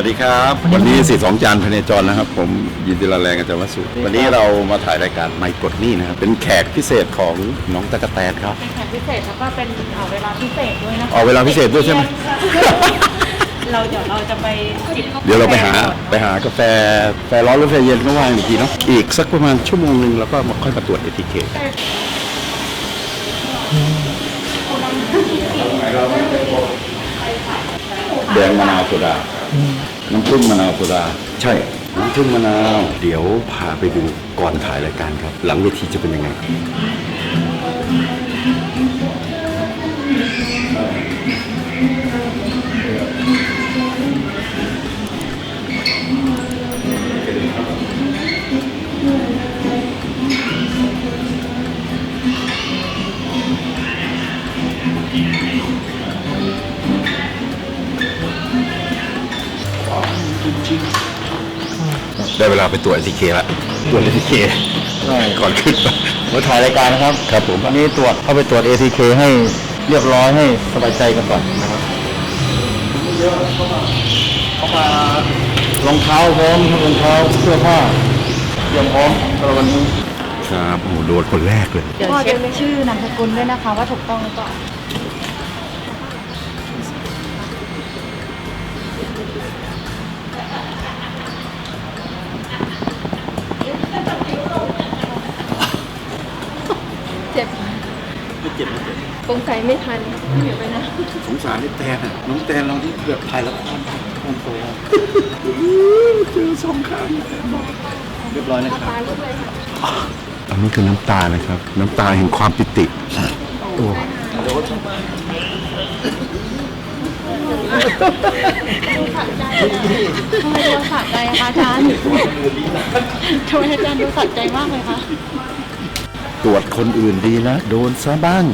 วัสดีครับ วันนี้สี่สองจานพเนจรนะครับ ผมยินดีละแรงอาจารย์วสุวันนี้เรามาถ่ายรายการไม่กดหนี่นะครับเป็นแขกพิเศษของน้องตะกะแตนครับเป็นแขกพิเศษแล้วก็เป็นเอ่อเวลาพิเศษด้วยนะคะอ๋อเวลาพิเศษด้วยใช่ไหม เราเดี๋ยวเราจะไปจิบเดี๋ยวเราไปหาไปหากาแฟแฟร้อนหรือแฟเย็นก็ว่างอีกทีเนาะอีกสักประมาณชั่วโมงหนึ่งแล้วก็มาค่อยมาตรวจเอทีเคแดงมะนาวโซดา น้ำผึ้งมะนาวโซดา ใช่น้ำผึ้งมะนาว เดี๋ยวพาไปดูก่อนถ่ายรายการครับ หลังเวทีจะเป็นยังไง ได้เวลาไปตรวจ ATK แล้วตรวจ ATK ก่อนขึ้นมาถ่ายรายการนะครับครับผม วันนี้ตรวจเข้าไปตรวจ ATK ให้เรียบร้อยให้สบายใจกันก่อนนะครับเข้ามารองเท้าพร้อมครับรองเท้าเสื้อผ้าเตรียมพร้อมสำหรับวันนี้ ครับโอ้โหโดนคนแรกเลย เดี๋ยวเช็คชื่อนามสกุลด้วยนะคะว่าถูกต้องหรือเปล่า สงสัยไม่ทันเดี๋ยวไปนะ สงสารนี่แตนอะน้องแตนเราที่เกือบถ่ายละครคอนโตเจอสองครั้งเรียบร้อยนะครับตาลุกเลยค่ะอันนี้คือน้ำตานะครับ น้ำตาแห่งความปิติโอ้ทำไมดูสะใจคะอาจารย์ทำไมอาจารย์ดูสะใจมากเลยคะ ตรวจคนอื่นดีนะโดนซะบ้าง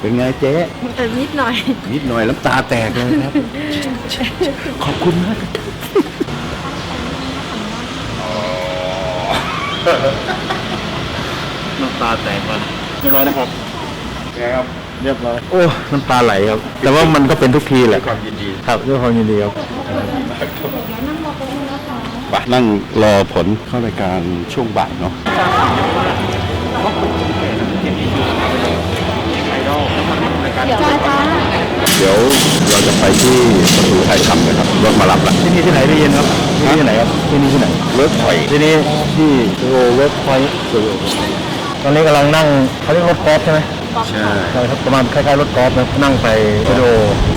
เป็นไงเจ๊เออนิดหน่อย นิดหน่อยน้ำตาแตกเลยครับ ขอบคุณมากน้ำตาแตกก่อนเรียบร้อยนะครับครับ เรียบร้อย โอ้ น้ำตาไหลครับ แต่ว่ามันก็เป็นทุกทีแหละความยินดี ครับด้วยความยินดีครับไปนั่งรอผลเข้ารายการช่วงบ่ายเนาะ เดี๋ยวอาจารย์ เดี๋ยวเราจะไปที่ ประตูถ่ายทำกันครับรถมารับละที่นี่ที่ไหนได้ยินครับที่นี่ที่ไหนครับที่นี่ที่ไหนเวิร์กพอยที่นี่ที่โอเว็บพอยต์ตอนนี้กำลังนั่งเขาเรียกรถกอล์ฟใช่ไหมใช่ใช่ครับประมาณคล้ายๆรถกอล์ฟนะนั่งไปสตูดิโอ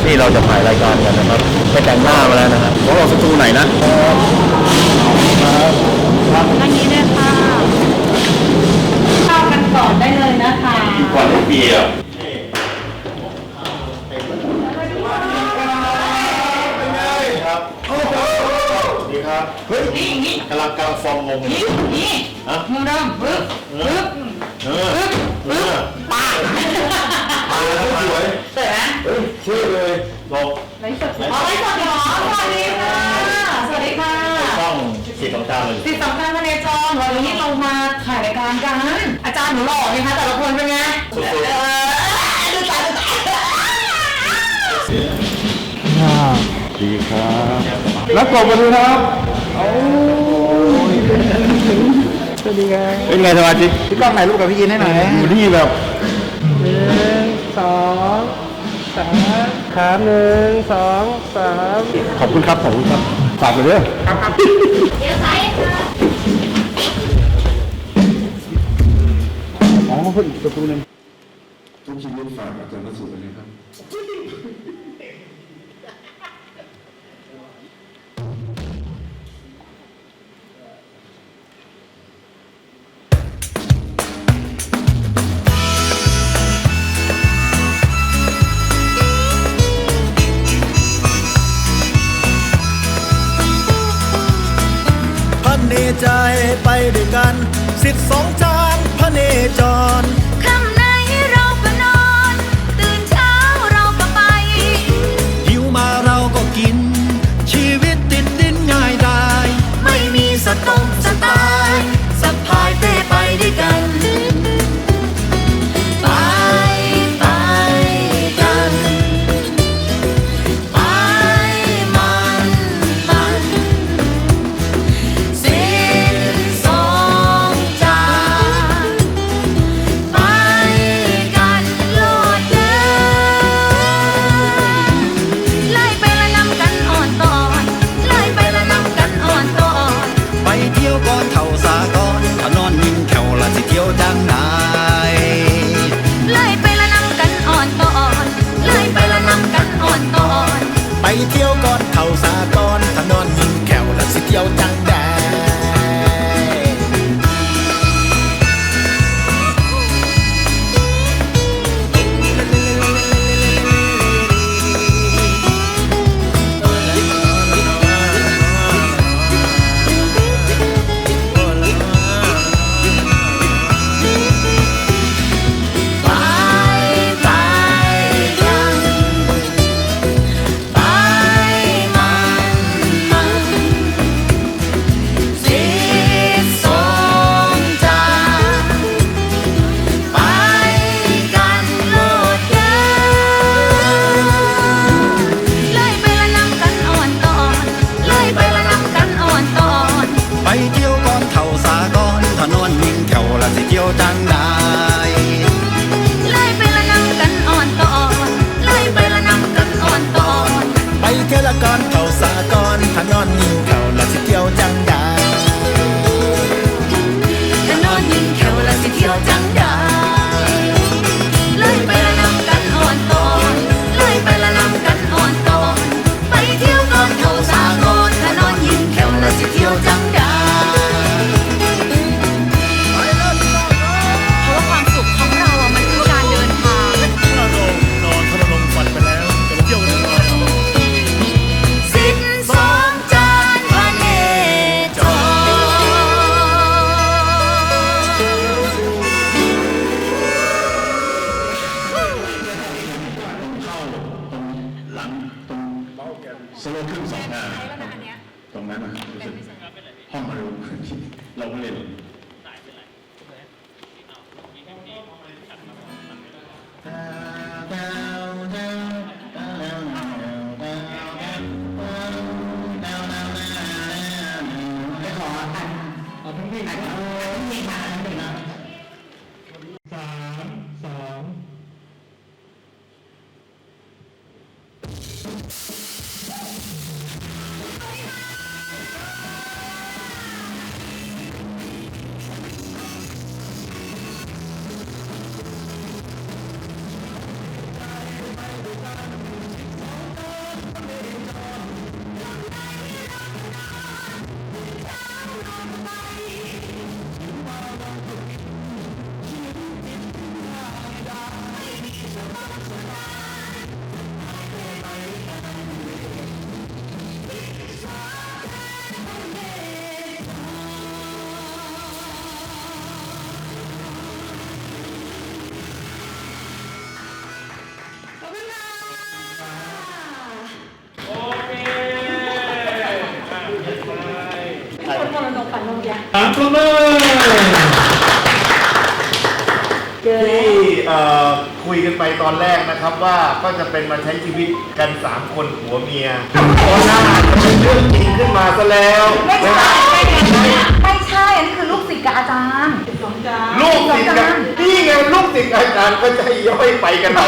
ที่เราจะถ่ายรายการกันนะครับไปแต่งหน้ามาแล้วนะครับของเราสตูไหนนะอันนี้เลยค่ะเข้ากันก่อนได้เลยนะคะก่อนเบียร์ กำลังกำลังฟองงงนี่นี่มือดำปึ๊บปึ๊บเออปึ๊บปากปากแล้วสวยสวยไหมเฮ้ยชื่อเลยลงไลฟ์สดอ๋อไลฟ์สดเหรอสวัสดีค่ะสวัสดีค่ะต้องสีของตาเลยติดสำคัญมาในจอวันนี้เรามาถ่ายรายการกันอาจารย์หนูหล่อไหมคะแต่ละคนเป็นไงเออดูตาดูตา ดีครับแล้วกบมาดูครับโอ้ยเป็นไงเป็นไงสมาชิกพี่ก้องถ่ายรูปกับพี่ยินให้หน่อยอยู่นี่แบบหนึ่งสองสามครับหนึ่งสองสามขอบคุณครับขอบคุณครับฝากไปเด้อครับครับอ๋อเพิ่งประตูหนึงต้องชิมฝากอาจารย์นสุไปเลยครับ ใจไปด้วยกันสิทธิ์สองจานพระเนจร สโลว์ขึ้นสองหน้าใช้อตรงนั้นนะห้องมารูเราไม่เล่น ปั่นนมยาสามปรบมือที่เอ่อคุยกันไปตอนแรกนะครับว่าก็จะเป็นมาใช้ชีวิตกัน 3 คนผัวเมียตอนหน้าจะเป็นเรื่องจริงขึ้นมาซะแล้วไม่นะใช่ครับไม่ใช่ อันนี้คือลูกศิษย์กับอาจารย์ลูกติดกันนี่ไงลูกติดอาจารย์ก็จะย่อยไปกันไป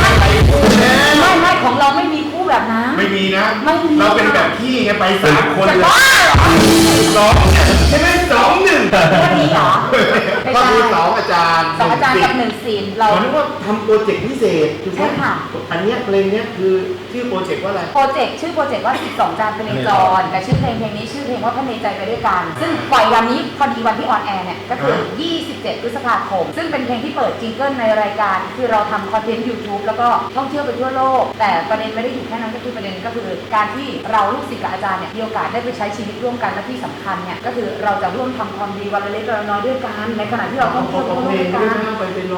ไปไปคู่แน่ไม่ไม่ของเราไม่มีคู่ แบบนั้นไม่มีนะ ไม่มี เราเป็นแบบพี่ไงไปสามคนจะเลยบ้าเหรอสองใช่ไหมสองหนึ่งไม่มีเหรอไม่ก็ใช่คือสองอาจารย์สองอาจารย์กับหนึ่งศิลป์เราเราคิดว่าทำโปรเจกต์พิเศษถูกไหมใช่ค่ะ อันเนี้ยเพลงเนี้ยคือชื่อโปรเจกต์ว่าอะไร โปรเจกต์ชื่อโปรเจกต์ว่า 12 จานเป็นจรแต่ชื่อเพลงเพลงนี้ชื่อเพลงว่าพระเนใจไปด้วยกัน ซึ่งปล่อยวันนี้พอดีวันที่ออนแอร์เนี่ยก็คือ27 พฤษภาคม ซึ่งเป็นเพลงที่เปิดจิงเกิลในรายการ คือเราทำคอนเทนต์ YouTube แล้วก็ท่องเที่ยวไปทั่วโลก แต่ประเด็นไม่ได้อยู่แค่นั้นก็คือประเด็นก็คือ การที่เราลูกศิษย์กับอาจารย์เนี่ยมีโอกาสได้ไปใช้ชีวิตร่วมกันและที่สำคัญเนี่ยก็คือเราจะร่วมทำความดีวันละเล็กวันละน้อยด้วยกัน ในขณะที่เราท่องเที่ยวทั่วโลกด้วยกัน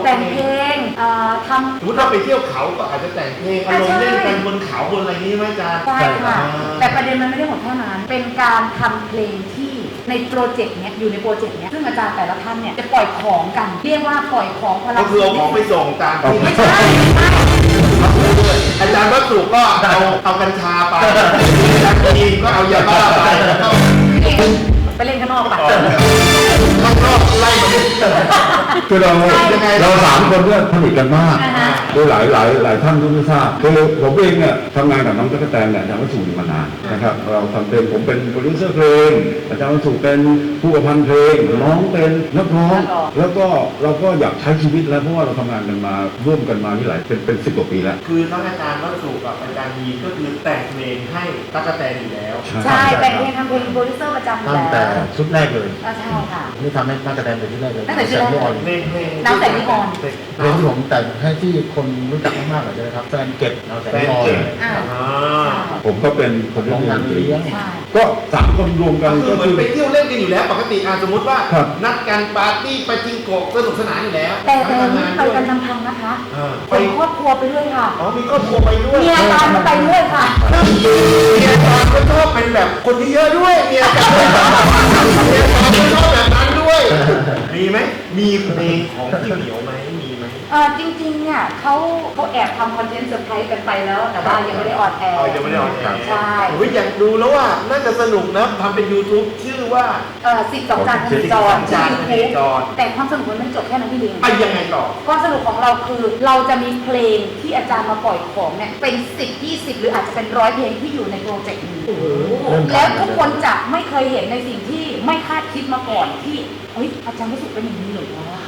แต่งเพลงเอ่อทำ สมมติเราไปเที่ยวเขาก็อาจจะแต่งเพลงอารมณ์เล่นกันบนเขาบนอะไรนี้ไหมอาจารย์ ใช่ค่ะอ่าแต่ประเด็นมันไม่ได้หมดแค่นั้น เป็นการทำเพลงที่ในโปรเจกต์เนี้ยอยู่ในโปรเจกต์เนี้ยซึ่งอาจารย์แต่ละท่านเนี่ยจะปล่อยของกัน เรียกว่าปล่อยของพลัก็คือเอาของไปส่งตามที่ไม่ใช่ไม่ใช่อาจารย์วัตถุก็เอาเอากัญชาไปอาจารย์ทีมก็เอายาบ้าไปแล้วก็ไปเล่นข้างนอกปะ ข้างนอกไล่มาดิคือเรายังไงเราสามคนเนี่ยสนิทกันมาก อ่าฮะ โดยหลายหลายหลายท่านก็ไม่ทราบคือผมเองเนี่ยทำงานกับน้องตั๊กแตนเนี่ยอาจารย์วัชสุมานานนะครับเราทำเพลงผมเป็นโปรดิวเซอร์เพลงอาจารย์วัชสุเป็นผู้ประพันธ์เพลงน้องเป็นนักร้องแล้วก็เราก็อยากใช้ชีวิตแล้วเพราะว่าเราทำงานกันมาร่วมกันมาที่หลายเป็นเป็นสิบกว่าปีแล้วคือทั้งอาจารย์วัตถุกับอาจารย์ยีก็คือแต่งเพลงให้ตั๊กแตนอยู่แล้วใช่แต่งเพลงทำเพลงโปรดิวเซอร์ประจำอยู่ตั้งแต่แล้วชุดแรกเลยก็ใช่ค่ะนี่ทำให้ตั้งแต่แดนเป็นที่แรกเลยตั้งแต่ชุดแรกที่ออนเพลงเพลงน้ำแต่งนิออนเพลงที่ผมแต่งให้ที่คนรู้จักมากๆเลยนะครับแฟนเก็บเราแต่งแฟนที่ออนเก่งอ่า อ่าผมก็เป็นคนน้องงานเลี้ยง ใช่ ก็สามคนรวมกันก็คือก็เหมือคืนอ ไปเที่ยวเล่นกันอยู่แล้ว ปกติอะสมมติว่า ครับ นัดกันปาร์ตี้ไปจิงโกะสนุกสนานอยู่แล้วแต่แต่ทำนี่งานไปด้วยกันลำพังนะคะอ่าไปครอบครัวไปด้วยค่ะอ๋อมีครอบครัวไปด้วย เมียอาจารย์ก็ไปด้วยค่ะ เมียตอนก็ชอบเป็นแบบคนที่เยอะด้วยเมียกันเมียตอนก็ชอบแบบนั้นด้วย มีไหมมีเพลงของพี่เหมียวไหมมีไหมเออจริงๆเนี่ยเขาเขาแอบทำคอนเทนต์เซอร์ไพรส์กันไปแล้ว แต่ว่ายังไม่ได้ออนแอร์อ๋อยังไม่ได้ออนแอร์ใช่ โอ้ยอยากดูแล้วว่าน่าจะสนุกนะทำเป็น YouTube ชื่อว่า เออสิบสองจานพเนจรจานพเนจร แต่ความสนุกมันไม่จบแค่นั้นพี่ลิงไอ้ยังไงต่อ ความสนุกของเราคือเราจะมีเพลงที่อาจารย์มาปล่อยของเนี่ยเป็นสิบยี่สิบหรืออาจจะเป็นร้อยเพลงที่อยู่ในโปรเจกต์นี้แล้วทุกคนจะไม่เคยเห็นในสิ่งที่ไม่คาดคิดมาก่อนที่เฮ้ยอาจารย์รู้สึกเป็นอย่างนี้เหรอวะ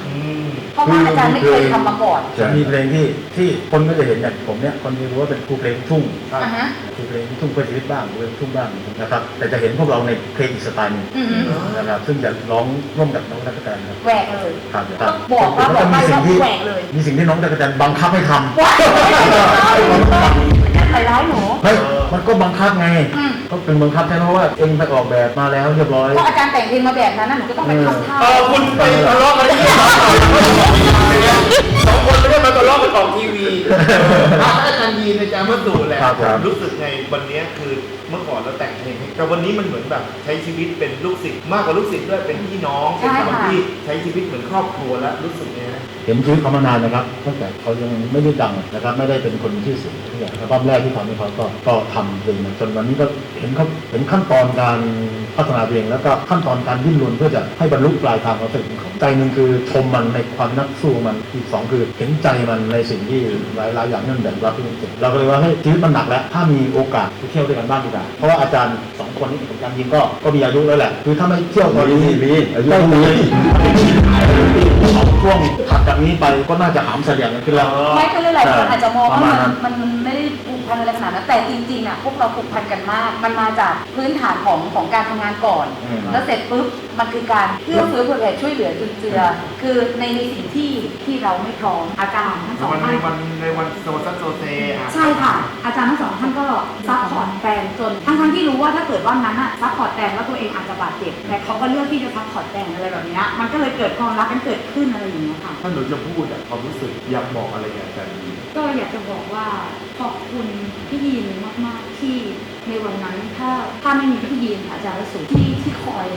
เพราะว่าอาจารย์ไม่เคยทำมาก่อน จะมีเพลงที่ที่คนไม่ได้เห็นอย่างผมเนี่ยคนจะรู้ว่าเป็นครูเพลงลูกทุ่งอ่าฮะครูเพลงลูกทุ่งเพื่อชีวิตบ้างเพลงลูกทุ่งบ้างนะครับแต่จะเห็นพวกเราในเพลงอีกสไตล์หนึงอือฮึนะครับซึ่งจะร้องร่วมกับน้องตั๊กแตนครับแหวกเลยครับต้องบอกว่าบอกไปมีสิ่ว่างที่แหวกเลย มีสิ่งที่น้องตั๊กแตนบังคับให้ทำว้ายใส่ร้ายหนูไม่มันก็บังคับไง อืม ก็เป็นบังคับใช่ไหมว่าเองไปออกแบบมาแล้วเรียบร้อย เพราะอาจารย์แต่งเพลงมาแบบนั้นนะหนูก็ต้องไปทำท่าเออคุณไปทะเลาะกันที่ไหนสองคนไม่ได้มาทะเลาะกันออกทีวีอะอาจารย์ยีนอาจารย์มาดูแหละ ครับครับ รู้สึกไงวันนี้คือเมื่อก่ อนเราแต่งเพลงให้แต่วันนี้มันเหมือนแบบใช้ชีวิตเป็นลูกศิษย์มากกว่าลูกศิษย์ด้วยเป็นพี่น้องเป็นใช่คนค่ะที่ใช้ชีวิตเหมือนครอบครัวแล้วรู้สึกไงนะเห็นชีวิตเขามานานนะครับตั้งแต่เขายังไม่ได้ดังนะครับ ไม่ได้เป็นคนมีชื่อเสียงที่อย่างรอบแรกที่ทำให้เขาก็ก็ทำเพลงมาจนวันนี้ก็เห็นเขาเห็นขั้นตอนการพัฒนาเพลงแล้วก็ขั้นตอนการดิ้นรนเพื่อจะให้บรรลุปลายทางของสิ่งของใจหนึ่งคือชมมันในความนักสู้มันอีกสองคือเห็นใจมันในสิ่งที่หลายหลายๆอย่างนั่นแบ่งรับที่มันเก่งเราก็เลยว่าให้ยชีวิตมันหนักแล้วถ้ามีโอกาสไปเที่ยวด้วยกันบ้างดีกว่าเพราะว่าอาจารย์สองคนนี้อาจารย์ยิงก็ก็มีอายุแล้วแหละ คือถ้าไม่เที่ยวตอนนี้มีมีอายุได้เท่านี้สองช่วงถัดจากนี้ไปก็น่าจะหามเสลียงกันขึ้นแล้ว ไม่ก็เลยหลายคนอาจจะมองว่าประมัณนนั้นมันมันไม่ได้ผูกพันอะไรขนาดนั้นแต่จริง ๆอะพวกเราผูกพันกันมาก มันมาจากพื้นฐานของของการทำงานก่อน อืม แล้วเสร็จปุ๊บมันคือการเพื่อเฟื้อเผื่อแผ่ช่วยเหลือจุนเจือ คือในในสิ่งที่ที่เราไม่พร้อมอาจารย์ทั้งสองวันท่าในนวันในวันโซซัสโซเซอะใช่ค่ะ อาจารย์ทั้งสองท่านก็ซัพพอร์ตแฟนจนทั้งทั้งๆที่รู้ว่าถ้าเกิดว่านั้นอะซัพพอร์ตแฟนแล้วตัวเองอาจจะบาดเจ็บแต่เขาก็เลือกที่จะซัพพอร์ตแฟนอะไรแบบเนี้ยมันก็เลยเกิดความรักกันเกิดขึ้นอะไรอย่างเงี้ยค่ะ ถ้าหนูจะพูดอะความรู้สึกอยากบอกอะไรกับอาจารย์ยีนก็อยากจะบอกว่าขอบคุณพี่ยีนมากๆที่ในวันนั้นถ้าถ้าไม่มีพี่ยีนอาจารย์วสุที่ที่คอย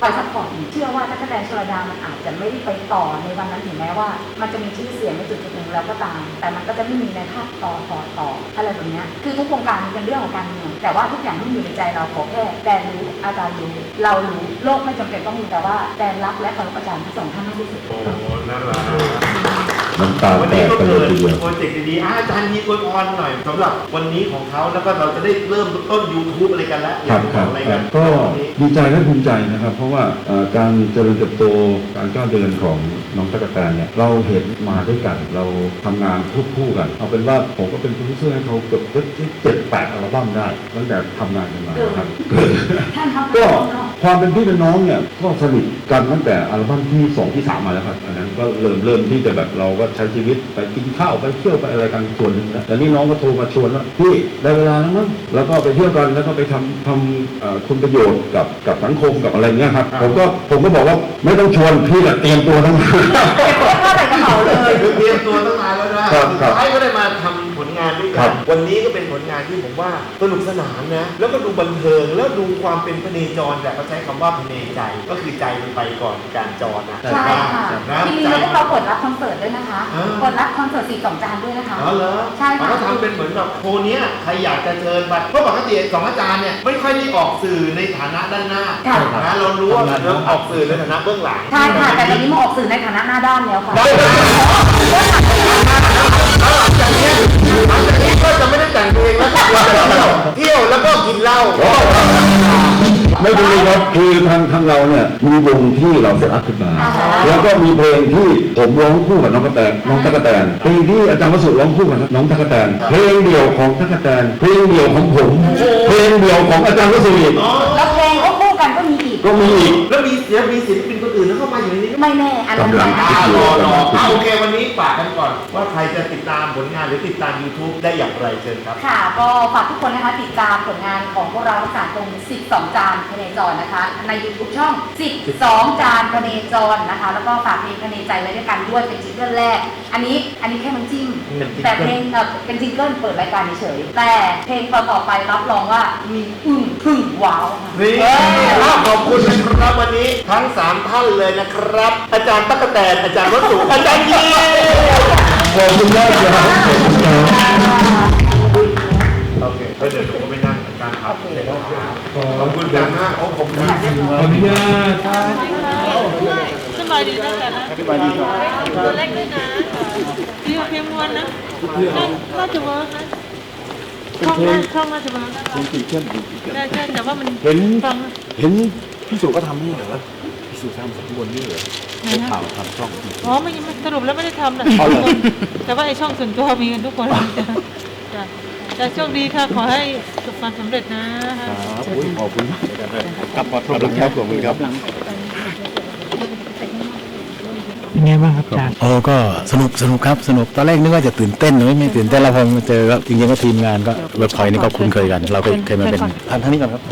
คอยซัพพอร์ตเชื่อว่าถ้าแดนชลดามันอาจจะไม่ได้ไปต่อในวันนั้นถึงแม้ว่า มันจะมีชื่อเสียงในจุดจุดหนึ่งแล้วก็ตาม แต่มันก็จะไม่มีในภาพต่อต่อต่ออะไรแบบนี้คือทุกวงการมันเป็นเรื่องของการเมืองแต่ว่าทุกอย่างที่อยู่ในใจเราขอแค่แดนรู้อาจารย์รู้เรารู้โลกไม่จำเป็นต้องรู้แต่ว่าแดนรักและเคารพอาจารย์ทั้งสองท่านมากที่สุดโอ้น่ารัก น้ำตาวันแตนี้กก็กันเลเกิยดทีเดียว โปรเจกต์ดีๆอะอาจารย์ยีนอวยพรหน่อยสำหรับวันนี้ของเขาแล้วก็เราจะได้เริ่มต้น YouTube อะไรกันแล้วอครัยาบกคบรัอบกอะไรคกัรันบก็วันนี้ดีใจและภูมิใจนะครับ เพราะว่าเอ่อการเจริญเติบโตการก้าวเดินของน้องตะกะแตนเนี่ยเราเห็นมาด้วยกัน เราทำงานควบคู่กัน เอาเป็นว่าผมก็เป็นโปรดิวเซอร์ให้เขาเกือบเจ็ดแปดอัลบั้มได้ตั้งแต่ทำงานกันมาครับ ท่านครับก็ความเป็นพี่เป็นน้องเนี่ยก็สนิทกันตั้งแต่อัลบั้มที่สองที่สามมาแล้วครับอันนั้นก็เริ่มเริ่มที่จะแบบเราก็ใช้ชีวิตไปกินข้าวไปเที่ยวไปอะไรกันส่วนหนึ่งแล้วแต่นี่น้องก็โทรมาชวนว่าพี่ได้เวลาแล้วมั้งแล้วก็ไปเที่ยวกันแล้วก็ไปทำทำเอ่อคุณประโยชน์กับกับสังคมกับอะไรเงี้ยครับผมก็ผมก็บอกว่าไม่ต้องชวนพี่อะเตรียมตัวทั้งนั้นเก็บข้าวใส่กระเป๋าเลยคือเตรียมตัวตั้งนานแล้วนะครับสุดครับท้ายก็ได้มาทำผล งานด้วยคกัรันบ วันนี้ก็เป็นผลงานที่ผมว่าสนุกสนานนะ แล้วก็ดูบันเทิงแล้วดูความเป็นพเนจรแต่เขาใช้คำว่าพเนใจก็คือใจมันไปก่อนการจรนะใช่ค่ะนะ ทีนี้ใจแล้วพวกเราเปิดรับคอนเสิร์ตด้วยนะคะ อ่า เปิดรับคอนเสิร์ตสี่สองจานด้วยนะคะ อ๋อเหรอใช่ค่ะ เขาทำเป็นเหมือนแบบโคเนี้ยใครอยากจะเชิญบัตรเพราะปกติสองอาจารย์เนี่ยไม่ค่อยได้ออกสื่อในฐานะด้านหน้าค่ะ นะเรารู้ว่าเราออกสื่อในฐานะเบื้องหลัง ใช่ค่ะ แต่ตอนนี้มาออกสื่อในฐานะหน้าด้านแล้วค่ะ ได้หลัง จากนี้หลังจากนี้ก็จะไม่ได้แต่งเพลงแล้วก็จะเที่ยวแล้วก็กินเหล้าไม่เป็นไรครับคือทางทางเราเนี่ยมีวงที่เราเสร็จอัพขึ้นมาอ่าฮะแล้วก็มีเพลงที่ผมร้องคู่กับน้องตะกะแตนน้องตะกะแตนเพลงที่อาจารย์วสุร้องคู่กับน้องตะกะแตนเพลงเดี่ยวของตะกะแตนเพลงเดี่ยวของผม เพลงเดี่ยวของอาจารย์วสุอีกแล้วเพลงก็คู่กันก็มีอีกก็มีอีกแล้วมีเสียมีศิลปินคนอื่นเข้ามาอยู่ในนี้ไม่แน่ อันนั้นกำลังนะอ่ารอรออ่าโอเควันนี้ฝากกันก่อน ว่าใครจะติดตามผลงานหรือติดตาม YouTube ได้อย่างไรเชิญครับ ค่ะ ก็ฝากทุกคนนะคะติดตามผลงานของพวกเราทั้งสามตรง12 จานพเนจรนะคะ ใน YouTube ช่อง 12 จานพเนจรนะคะ แล้วก็ฝากเพลงพเนใจไว้ด้วยกันด้วยเป็นจิงเกิลแรก อันนี้อันนี้แค่มันจิ้มเป็นจิงเกิล แต่เพลงเอ่อเป็นจิงเกิลเปิดรายการเฉยๆแต่เพลงต่อๆไปรับรองว่ามีอึ้งพึ่งว้าวค่ะ นี่เออขอบคุณนะครับวันนี้ทั้ง 3 ท่านเลยนะครับ อาจารย์ตั๊กแตนอาจารย์วัตถุอาจารย์ยีขอบคุณมากครับขอบคุณครับโอเคเดี๋ยวผมไปนั่งอาจารย์ครับขอบคุณอาจารย์มากโอ้ผมนะขออนุญาตสบายดีนะแต่นะสบายดีตัวเล็กด้วยนะเพียงเพียงมวนนะน่าน่าจะเวิร์กนะช่องน่าช่องน่าจะเวิร์กใช่ใช่แต่ว่ามันเห็นฟังเห็นพี่สุก็ทำนี่เหรอพี่ สุทำสักบนนี่เหรอไหนได้นะข่าวทำช่องอ๋อไม่ไม่สรุปแล้วไม่ได้ทำนะเอาเหรอแต่ว่าไอช่องส่วนตัวมีกันทุกคนจ้ะจ้ะโชคดีค่ะขอให้ประสบความสำเร็จนะคคะรับอุ๊ยขอบคุณมากกลับขอบคุณครับขอบคุณครับ เป็นไงบ้างครับอาจารย์ โอ้ก็สนุกสนุกครับสนุกตอนแรกนึกว่าจะตื่นเต้นหรือไม่ตื่นเต้นแล้วพอมาเจอก็จริงๆก็ทีมงานก็เวิร์กพอยนี่ก็คุ้นเคยกัน เราเคยเคยมาเป็นท่านท่านนี้ก่อนครับ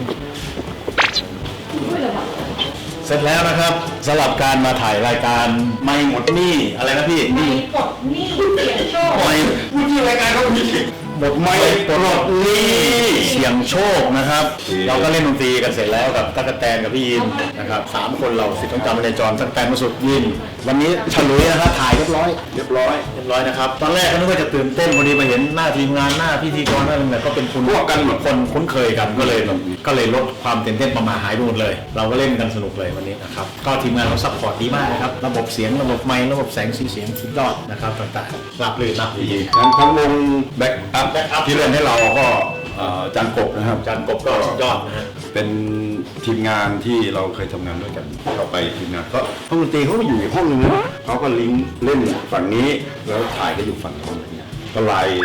เสร็จแล้วนะครับสำหรับการมาถ่ายรายการไม่หมดหนี้อะไรนะพี่หนี้ปลดหนี้เสียโชค ไม่ผู้ที่รายการเขามี หมดไม่ปลดหนี้เสี่ยงโชคนะครับ เราก็เล่นดนตรีกันเสร็จแล้วกับตั๊กแตนกับพี่ยินนะครับสามคนเราสิทธิ์ต้องจำในจรตั๊กแตนมาสุดยิน วันนี้ฉลุยนะครับถ่ายเรียบร้อย เรียบร้อยเรียบร้อยนะครับตอนแรกก็นึกว่าจะตื่นเต้นพอดีมาเห็นหน้าทีมงานหน้าพิธีกรหน้าอะไรก็เป็นคุณพวกกันหมดคนคุ้นเคยกันก็เลยก็เลยลดความตื่นเต้นประมาหายไปหมดเลย เราก็เล่นกันสนุกเลยวันนี้นะครับก็ทีมงานเราซัพพอร์ตดีมากนะครับระบบเสียงระบบไมค์ระบบแสงสีเสียงสุดยอดนะครับต่างๆรับลื่นรับดีทั้งทั้งวงแบ็กอัพที่เล่นให้เราก็เอ่อจานกบนะครับจานกบก็สุดยอดนะฮะ เป็นทีมงานที่เราเคยทำงานด้วยกันเราไปทีมงานก็ห้องดนตรีเขาก็อยู่อีกห้องนึงนะเขาก็ลิงก์เล่นฝั่งนี้แล้วถ่ายก็อยู่ฝั่งโน้นอะไรเงี้ยก็ไลน์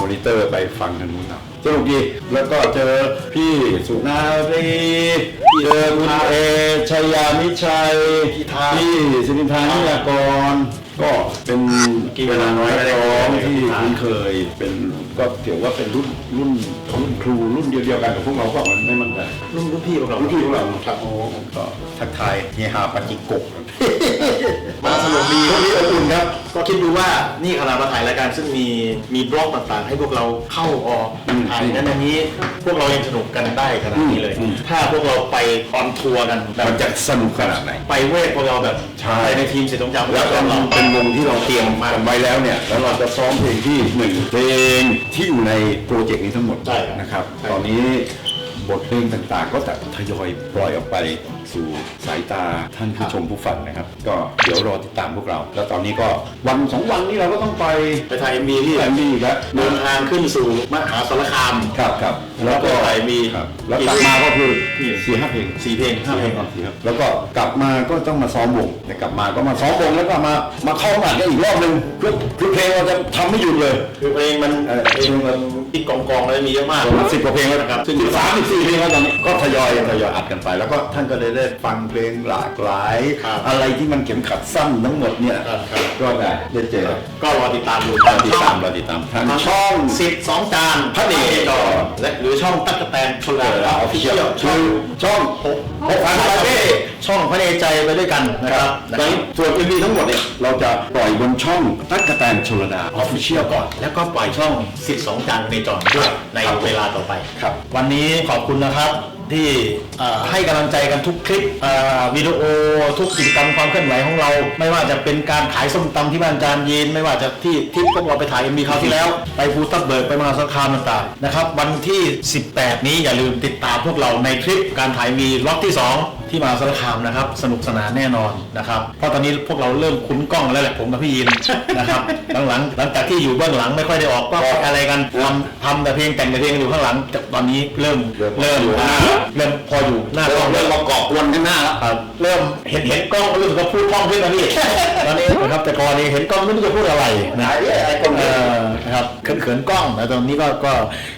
มอนิเตอร์ไปฟังทางนู้นเอาสนุกดีแล้วก็เจอพี่สุนารีเจอคุณเอชยามิชัยพี่สิรินทานิยากร ก็เป็นกีฬาน้อยร้องที่คุ้นเคยเป็น ก็ถือว่าเป็นรุ่นรุ่นรุ่นครูรุ่นเดียวๆกันกับพวกเราก็มันไม่มั่นใจรุ่นรุ่นพี่ของเรารุ่นพี่ของเราครับโอ้ก็ทักทายเฮฮาปาจิกกมาสนุกดีพวกนี้อบอุ่นครับ ก็คิดดูว่านี่ขนาดมาถ่ายรายการซึ่งมีมีบล็อกต่างๆ ให้พวกเราเข้าออกถ่ายนั้นอันนี้พวกเรายังสนุกกันได้ขนาดนี้เลย ถ้าพวกเราไปออนทัวร์กันแบบมันจะสนุกขนาดไหน ไปเวทพวกเราแบบใช่ไปในทีมเสร็จตรงจำแล้วก็เราเป็นวงที่เราเตรียมมาไว้แล้วเนี่ยแล้วเราจะซ้อมเพลงที่หนึ่งเพลงที่อยู่ในโปรเจกต์นี้ทั้งหมดนะครับตอนนี้ บทเพลงต่างๆ ก็จะทยอยปล่อยออกไปสู่สายตาท่านผู้ชมผู้ฟังนะครับ ก็เดี๋ยวรอติดตามพวกเรา แล้วตอนนี้ก็วันสองวันนี้เราก็ต้องไปไปถ่ายเอ็มบีที่แอมบีแล้วเดินทางขึ้นสู่มหาสารคามครับครับแล้วก็ถ่ายมีครับแล้วกลับมาก็คือสี่ห้าเพลงสี่เพลงห้าเพลงครับแล้วก็กลับมาก็ต้องมาซ้อมวงแต่กลับมาก็มาซ้อมวงแล้วก็มามาเข้าหนักกันอีกรอบหนึ่งเพื่อคือเพลงเราจะทำไม่หยุดเลย คือเพลงมันเออเพลงมัน ที่กองกองๆอะไรมีเยอะมากประมาณสิบกว่าเพลงแล้วนะครับซึ่งสามสิบสี่เพลงแล้วตอนนี้ก็ทยอยทยอยอัดกันไป แล้วก็ท่านก็ได้ได้ฟังเพลงหลากหลายครับอะไรที่มันเข็มขัดสั้นทั้งหมดเนี่ยครับครับก็ได้ได้เจอก็รอติดตามดูรอติดตามรอติดตามทางทางช่ช่อองงสิบสองจานพระเดชจอและหรือช่องตั๊กแตนชลเออดาออออฟฟฟิฟิเชีเชียยลลชื่อช่องหกพันบาเบ้ช่องพระเดชใจไปด้วยกันนะครับตอนนี้ส่วนเอ็มวีทั้งหมดเนี่ยเราจะปล่อยบนช่องตั๊กกะแตนชลดาออฟฟิเชียลก่อน แล้วก็ปล่อยช่อง12จานในจอนด้วยในครับเวลาต่อไปครับ วันนี้ขอบคุณนะครับที่เอ่อให้กำลังใจกันทุกคลิปเอ่อวิดีโอทุกกิจกรรมความเคลื่อนไหวของเรา ไม่ว่าจะเป็นการขายส้มตำที่บ้านจานยีนไม่ว่าจะที่ที่พวกเราไปถ่ายเอ็มบีคราวที่แล้ว ไปภูทับเบิกไปมหาสารคามต่างๆนะครับ วันที่ 18 นี้อย่าลืมติดตามพวกเราในคลิปการถ่ายมีล็อกที่ 2 ที่มหาสารคามนะครับ สนุกสนานแน่นอนนะครับ เพราะตอนนี้พวกเราเริ่มคุ้นกล้องแล้วแหละผมกับพี่ยินนะครับหลังๆหลังจากที่อยู่เบื้องหลังไม่ค่อยได้ออกก็อะไรกันทำทำแต่เพลงแต่งแต่เพลงอยู่ข้างหลังแต่ตอนนี้เริ่มเริ่มเริ่มอ่าเริ่มพออยู่หน้ากล้องเริ่มมาเกาะกวนข้างหน้าแล้วครับเริ่มเห็นเห็นกล้องรู้สึกว่าพูดคล่องขึ้นนะพี่ตอนนี้นะครับแต่ก่อนนี้เห็นกล้องไม่รู้จะพูดอะไรนะเออนะครับเขินเขินๆกล้องแต่ตอนนี้ก็ก็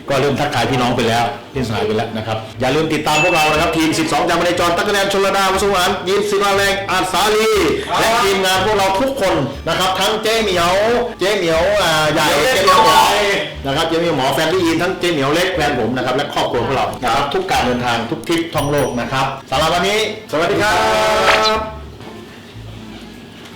ก็เริ่มทักทายพี่น้องไปแล้วพี่สายไปแล้วนะครับอย่าลืมติดตามพวกเรานะครับทีม 12จำในจรตั๊กแนนชลดาวสุวรรณยินศิลาแรงอาสาลีและทีมงานพวกเราทุกคนนะครับ ทั้งเจ๊เหมียว เจ๊เหมียวอ่าใหญ่เจ๊เหมียวหมอนะครับเจ๊เหมียวหมอแฟนพี่ยินทั้งเจ๊เหมียวเล็กแฟนผมนะครับและครอบครัวพวกเรานะครับทุกการเดินทางทุกทริปท่องโลกนะครับสำหรับวันนี้ สวัสดีครับ